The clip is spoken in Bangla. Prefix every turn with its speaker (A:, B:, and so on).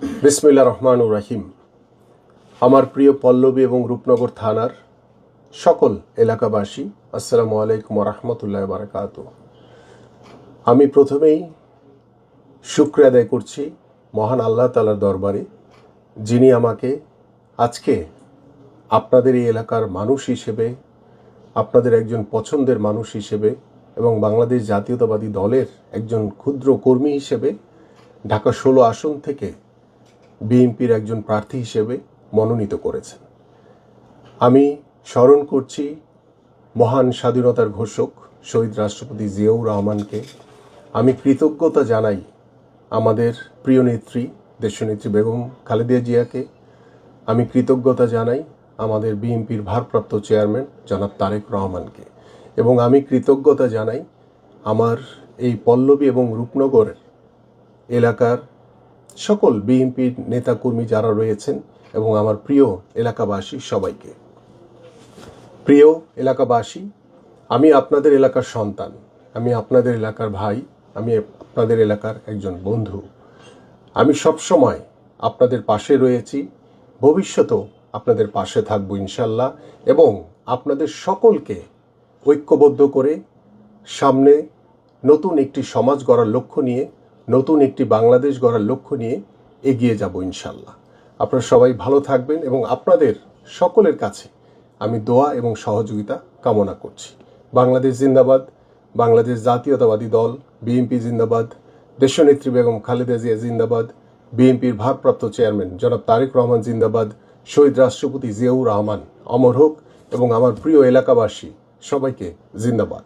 A: বিসমিল্লা রহমানুর রাহিম। আমার প্রিয় পল্লবী এবং রূপনগর থানার সকল এলাকাবাসী, আসসালামু আলাইকুম রহমতুল্লাহ বারাকাত আমি প্রথমেই শুক্র আদায় করছি মহান আল্লাহ তালার দরবারে, যিনি আমাকে আজকে আপনাদের এই এলাকার মানুষ হিসেবে, আপনাদের একজন পছন্দের মানুষ হিসেবে এবং বাংলাদেশ জাতীয়তাবাদী দলের একজন ক্ষুদ্র কর্মী হিসেবে ঢাকা ষোলো আসন থেকে বিএনপির একজন প্রার্থী হিসেবে মনোনীত করেছেন। আমি স্মরণ করছি মহান স্বাধীনতার ঘোষক শহীদ রাষ্ট্রপতি জিয়াউর রহমানকে। আমি কৃতজ্ঞতা জানাই আমাদের প্রিয় নেত্রী দেশনেত্রী বেগম খালেদা জিয়াকে। আমি কৃতজ্ঞতা জানাই আমাদের বিএনপির ভারপ্রাপ্ত চেয়ারম্যান জনাব তারেক রহমানকে। এবং আমি কৃতজ্ঞতা জানাই আমার এই পল্লবী এবং রূপনগরের এলাকার সকল বিএনপির নেতাকর্মী যারা রয়েছেন এবং আমার প্রিয় এলাকাবাসী সবাইকে। প্রিয় এলাকাবাসী, আমি আপনাদের এলাকার সন্তান, আমি আপনাদের এলাকার ভাই, আমি আপনাদের এলাকার একজন বন্ধু। আমি সবসময় আপনাদের পাশে রয়েছি, ভবিষ্যতেও আপনাদের পাশে থাকব ইনশাল্লাহ এবং আপনাদের সকলকে ঐক্যবদ্ধ করে সামনে নতুন একটি সমাজ গড়ার লক্ষ্য নিয়ে নতুন একটি বাংলাদেশ গড়ার লক্ষ্য নিয়ে এগিয়ে যাব ইনশাল্লাহ আপনারা সবাই ভালো থাকবেন এবং আপনাদের সকলের কাছে আমি দোয়া এবং সহযোগিতা কামনা করছি। বাংলাদেশ জিন্দাবাদ, বাংলাদেশ জাতীয়তাবাদী দল, বিএনপি জিন্দাবাদ, দেশনেত্রী বেগম খালেদা জিয়া জিন্দাবাদ, বিএনপির ভারপ্রাপ্ত চেয়ারম্যান জনাব তারেক রহমান জিন্দাবাদ, শহীদ রাষ্ট্রপতি জিয়াউর রহমান অমর হোক এবং আমার প্রিয় এলাকাবাসী সবাইকে জিন্দাবাদ।